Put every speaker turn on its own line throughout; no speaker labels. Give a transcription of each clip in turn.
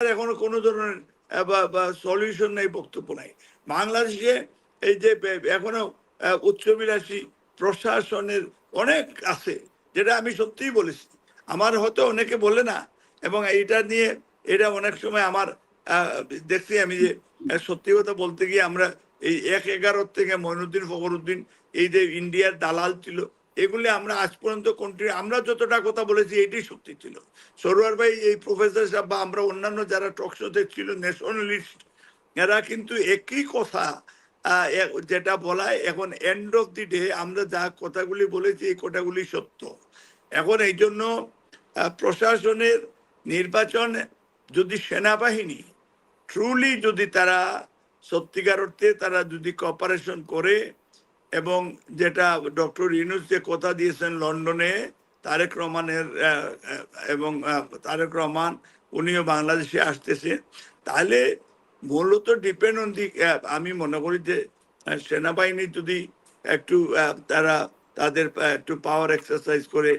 এখনও কোনো ধরনের বা সলিউশন নেই, বক্তব্য নাই। বাংলাদেশে এই যে এখনও উচ্চবিলাসী প্রশাসনের অনেক আছে, যেটা আমি সত্যিই বলেছি। আমার হয়তো অনেকে বলে না, এবং এইটা নিয়ে, এটা অনেক সময় আমার দেখছি আমি যে সত্যি কথা বলতে গিয়ে আমরা এই এক এগারোর থেকে মইনুদ্দিন ফখরুদ্দিন, এই যে ইন্ডিয়ার দালাল ছিল এগুলি আমরা আজ পর্যন্ত কন্টিনিউ আমরা যতটা কথা বলেছি, এটাই সত্যি ছিল। সরোয়ার ভাই, এই প্রফেসর সাহেব বা আমরা অন্যান্য যারা টকশোতে ছিল ন্যাশনালিস্ট এরা কিন্তু একই কথা যেটা বলা এখন এন্ড অফ দি ডে আমরা যা কথাগুলি বলেছি, এই কথাগুলি সত্য। এখন এই জন্য প্রশাসনের নির্বাচন যদি সেনাবাহিনী ট্রুলি যদি তারা সত্যিকার অর্থে তারা যদি কপারেশন করে এবং যেটা ডক্টর ইউনুস যে কথা দিয়েছেন লন্ডনে, তারেক রহমানের এবং তারেক রহমান, উনিও বাংলাদেশে আসতেছে। তাহলে মূলত ডিপেন্ড অন দি আমি মনে করি যে সেনাবাহিনী যদি একটু তারা তাদের একটু পাওয়ার এক্সারসাইজ করে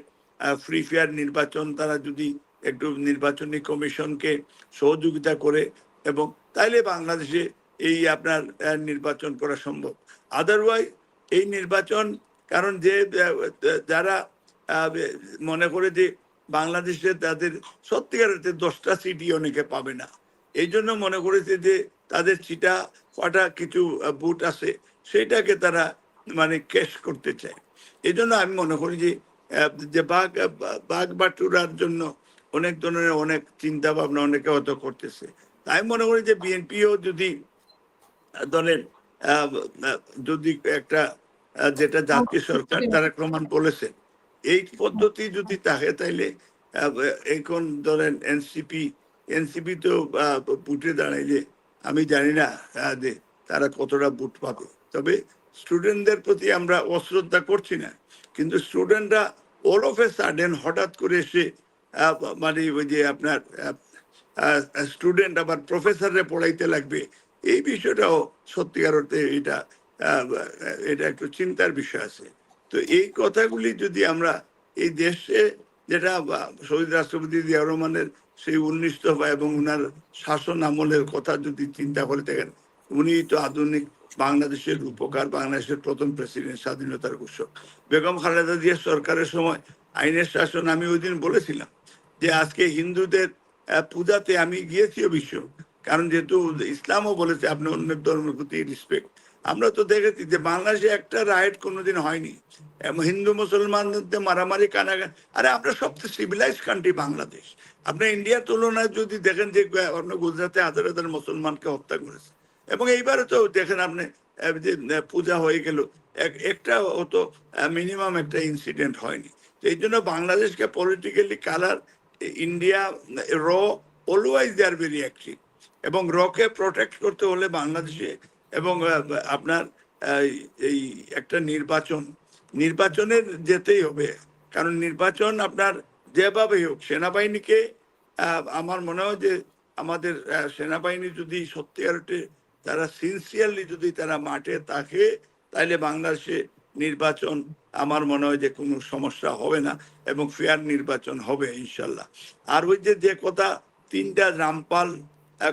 ফ্রি ফেয়ার নির্বাচন, তারা যদি একটু নির্বাচনী কমিশনকে সহযোগিতা করে এবং তাইলে বাংলাদেশে এই আপনার নির্বাচন করা সম্ভব। আদারওয়াইজ এই নির্বাচন কারণ যে যারা মনে করে যে বাংলাদেশে তাদের সত্যিকার দশটা সিটই অনেকে পাবে না। এই জন্য মনে করেছে যে তাদের চিটা কটা কিছু বুট আছে সেটাকে তারা মানে ক্যাশ করতে চায়। এই জন্য আমি মনে করি যে যে বাঘ বাঘ বাটুরার জন্য অনেক ধরনের অনেক চিন্তা ভাবনা অনেকে হয়তো করতেছে। তাই মনে করি যে বিএনপিও যদি আহ, যদি একটা যেটা জাতীয় সরকার তারা প্রমাণ বলেছে এই পদ্ধতি যদি থাকে তাইলে এখন ধরেন এনসিপি এনসিপি তো বুটে দাঁড়াইলে আমি জানি না যে তারা কতটা বুট পাবে। তবে স্টুডেন্টদের প্রতি আমরা অশ্রদ্ধা করছি না কিন্তু স্টুডেন্টরা অল অফ এ সাডেন হঠাৎ করে এসে মানে ওই যে আপনার স্টুডেন্ট আবার প্রফেসররে পড়াইতে লাগবে এই বিষয়টাও সত্যিকার অর্থে এটা এটা একটু চিন্তার বিষয় আছে। তো এই কথাগুলি যদি আমরা এই দেশে যেটা শহীদ রাষ্ট্রপতি জিয়া রহমানের সেই উনিশ দফা এবং উনার শাসন আমলের কথা যদি চিন্তা করে থাকেন উনি তো আধুনিক বাংলাদেশের উপকার, বাংলাদেশের প্রথম প্রেসিডেন্ট স্বাধীনতার ঘোষক। বেগম খালেদা জিয়া সরকারের সময় আইনের শাসন, আমি ওই দিন বলেছিলাম যে আজকে হিন্দুদের পূজাতে আমি গিয়েছি অবশ্য কারণ যেহেতু ইসলামও বলেছে আপনি অন্য ধর্মের প্রতি রেসপেক্ট আমরা তো দেখেছি যে বাংলাদেশে একটা রাইট কোনোদিন হয়নি। হিন্দু, মুসলমানদের মারামারি কানাগান আরে আমরা সবচেয়ে সিভিলাইজ কান্ট্রি বাংলাদেশ। আপনি ইন্ডিয়ার তুলনায় যদি দেখেন যে আপনার গুজরাটে হাজার হাজার মুসলমানকে হত্যা করেছে। এবং এইবারে তো দেখেন আপনি যে পূজা হয়ে গেল। এক- একটা অত মিনিমাম একটা ইনসিডেন্ট হয়নি। তো এই জন্য বাংলাদেশকে পলিটিক্যালি কালার ইন্ডিয়া র always they are very active এবং রকে প্রোটেক্ট করতে হলে বাংলাদেশে এবং আপনার এই একটা নির্বাচন, নির্বাচনের যেতেই হবে। কারণ নির্বাচন আপনার যেভাবে হোক, সেনাবাহিনীকে আমার মনে হয় যে আমাদের সেনাবাহিনী যদি সত্যিকার অর্থে তারা সিনসিয়ারলি যদি তারা মাঠে থাকে তাহলে বাংলাদেশে নির্বাচন আমার মনে হয় যে কোনো সমস্যা হবে না এবং ফেয়ার নির্বাচন হবে ইনশাল্লাহ। আর ওই যে যে কথা তিনটা রামপাল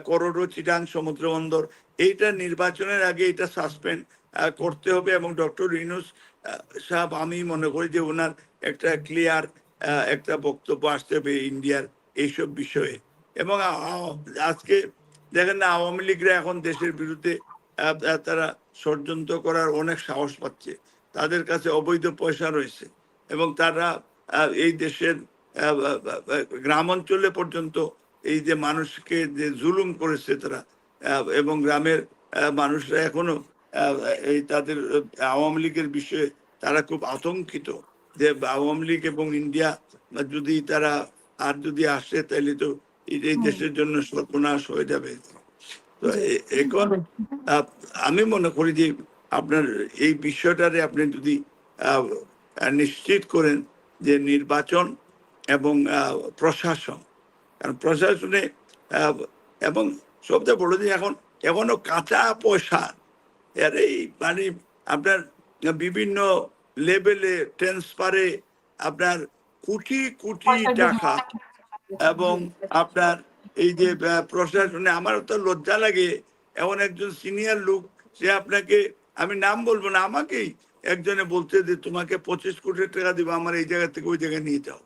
করোড়ো চিটাং সমুদ্র বন্দর এইটা নির্বাচনের আগে এটা সাসপেন্ড করতে হবে এবং ডক্টর ইনুস সাহেব, আমি মনে করি যে ওনার একটা ক্লিয়ার একটা বক্তব্য আসতে হবে ইন্ডিয়ার এইসব বিষয়ে। এবং আজকে দেখেন না, আওয়ামী লীগরা এখন দেশের বিরুদ্ধে তারা ষড়যন্ত্র করার অনেক সাহস পাচ্ছে। তাদের কাছে অবৈধ পয়সা রয়েছে এবং তারা এই দেশের গ্রাম অঞ্চলে পর্যন্ত এই যে মানুষকে যে জুলুম করেছে তারা এবং গ্রামের মানুষরা এখনও এই তাদের আওয়ামী লীগের বিষয়ে তারা খুব আতঙ্কিত যে আওয়ামী লীগ এবং ইন্ডিয়া যদি তারা আর যদি আসে তাহলে তো এই দেশের জন্য সর্বনাশ হয়ে যাবে। তো এখন আমি মনে করি যে আপনার এই বিষয়টারে আপনি যদি নিশ্চিত করেন যে নির্বাচন এবং প্রশাসন কারণ প্রশাসনে এবং সবচেয়ে বড় যে এখন এখনও কাঁচা পয়সা। এর এই মানে আপনার বিভিন্ন লেভেলে ট্রান্সফারে আপনার কোটি কোটি টাকা এবং আপনার এই যে প্রশাসনে আমার তো লজ্জা লাগে। এমন একজন সিনিয়র লোক সে আপনাকে আমি নাম বলব না আমাকেই একজনে বলছে যে তোমাকে পঁচিশ কোটি টাকা দিব আমার এই জায়গা থেকে ওই জায়গায় নিয়ে যাও।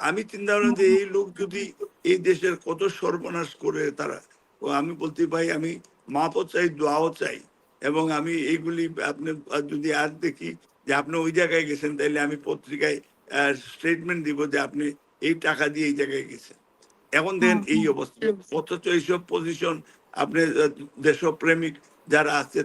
আমি চিন্তা করলাম যে এই লোক যদি এই দেশের কত সর্বনাশ করে তারা ও আমি বলতে ভাই আমি মাপও চাই দোয়াও চাই এবং আমি এইগুলি আপনি যদি আর দেখি যে আপনি ওই জায়গায় গেছেন তাইলে আমি পত্রিকায় স্টেটমেন্ট দিব যে আপনি এই টাকা দিয়ে এই জায়গায় গেছেন। এখন দেন এই অবস্থা। অথচ এইসব পজিশন আপনি দেশপ্রেমিক যারা আছে